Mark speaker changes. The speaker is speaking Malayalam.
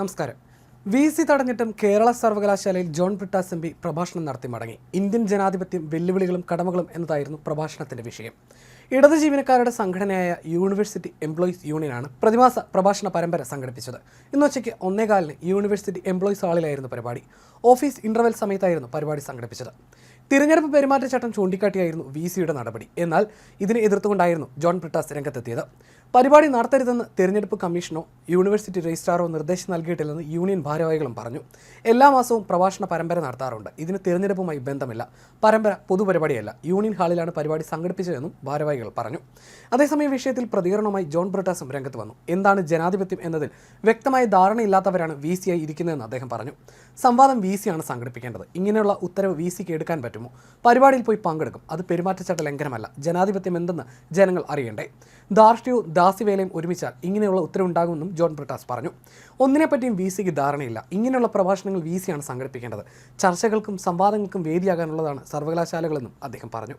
Speaker 1: നമസ്കാരം. വി സി തടഞ്ഞിട്ടും കേരള സർവകലാശാലയിൽ ജോൺ പിട്ടാസ് എം പി പ്രഭാഷണം നടത്തി മടങ്ങി. ഇന്ത്യൻ ജനാധിപത്യം വെല്ലുവിളികളും കടമകളും എന്നതായിരുന്നു പ്രഭാഷണത്തിന്റെ വിഷയം. ഇടത് ജീവനക്കാരുടെ സംഘടനയായ യൂണിവേഴ്സിറ്റി എംപ്ലോയീസ് യൂണിയനാണ് പ്രതിമാസ പ്രഭാഷണ പരമ്പര സംഘടിപ്പിച്ചത്. ഇന്ന് ഉച്ചയ്ക്ക് ഒന്നേകാലിന് യൂണിവേഴ്സിറ്റി എംപ്ലോയീസ് ഹാളിലായിരുന്നു പരിപാടി. ഓഫീസ് ഇന്റർവെൽ സമയത്തായിരുന്നു പരിപാടി സംഘടിപ്പിച്ചത്. തിരഞ്ഞെടുപ്പ് പെരുമാറ്റച്ചട്ടം ചൂണ്ടിക്കാട്ടിയായിരുന്നു വി സിയുടെ നടപടി. എന്നാൽ ഇതിനെ എതിർത്തുകൊണ്ടായിരുന്നു ജോൺ ബ്രിട്ടാസ് രംഗത്തെത്തിയത്. പരിപാടി നടത്തരുതെന്ന് തിരഞ്ഞെടുപ്പ് കമ്മീഷനോ യൂണിവേഴ്സിറ്റി രജിസ്ട്രാറോ നിർദ്ദേശം നൽകിയിട്ടില്ലെന്ന് യൂണിയൻ ഭാരവാഹികളും പറഞ്ഞു. എല്ലാ മാസവും പ്രഭാഷണ പരമ്പര നടത്താറുണ്ട്. ഇതിന് തിരഞ്ഞെടുപ്പുമായി ബന്ധമില്ല. പരമ്പര പൊതുപരിപാടിയല്ല. യൂണിയൻ ഹാളിലാണ് പരിപാടി സംഘടിപ്പിച്ചതെന്നും ഭാരവാഹികൾ പറഞ്ഞു. അതേസമയം വിഷയത്തിൽ പ്രതികരണവുമായി ജോൺ ബ്രിട്ടാസും രംഗത്ത് വന്നു. എന്താണ് ജനാധിപത്യം എന്നതിൽ വ്യക്തമായ ധാരണയില്ലാത്തവരാണ് വി സി ആയി ഇരിക്കുന്നതെന്ന് അദ്ദേഹം പറഞ്ഞു. സംവാദം വി സിയാണ് സംഘടിപ്പിക്കേണ്ടത്. ഇങ്ങനെയുള്ള ഉത്തരവ് വി സിക്ക് എടുക്കാൻ പറ്റുമോ? പരിപാടിയിൽ പോയി പങ്കെടുക്കും. അത് പെരുമാറ്റച്ചട്ട ലംഘനമല്ല. ജനാധിപത്യം എന്തെന്ന് ജനങ്ങൾ അറിയണ്ടേ? ധാർഷ്ട്യവും ദാസിവേലയും ഒരുമിച്ചാൽ ഇങ്ങനെയുള്ള ഉത്തരവുണ്ടാകുമെന്നും ജോൺ ബ്രിട്ടാസ് പറഞ്ഞു. ഒന്നിനെപ്പറ്റിയും വി സിക്ക് ധാരണയില്ല. ഇങ്ങനെയുള്ള പ്രഭാഷണങ്ങൾ വി സിയാണ് സംഘടിപ്പിക്കേണ്ടത്. ചർച്ചകൾക്കും സംവാദങ്ങൾക്കും വേദിയാകാനുള്ളതാണ് സർവകലാശാലകളെന്നും അദ്ദേഹം പറഞ്ഞു.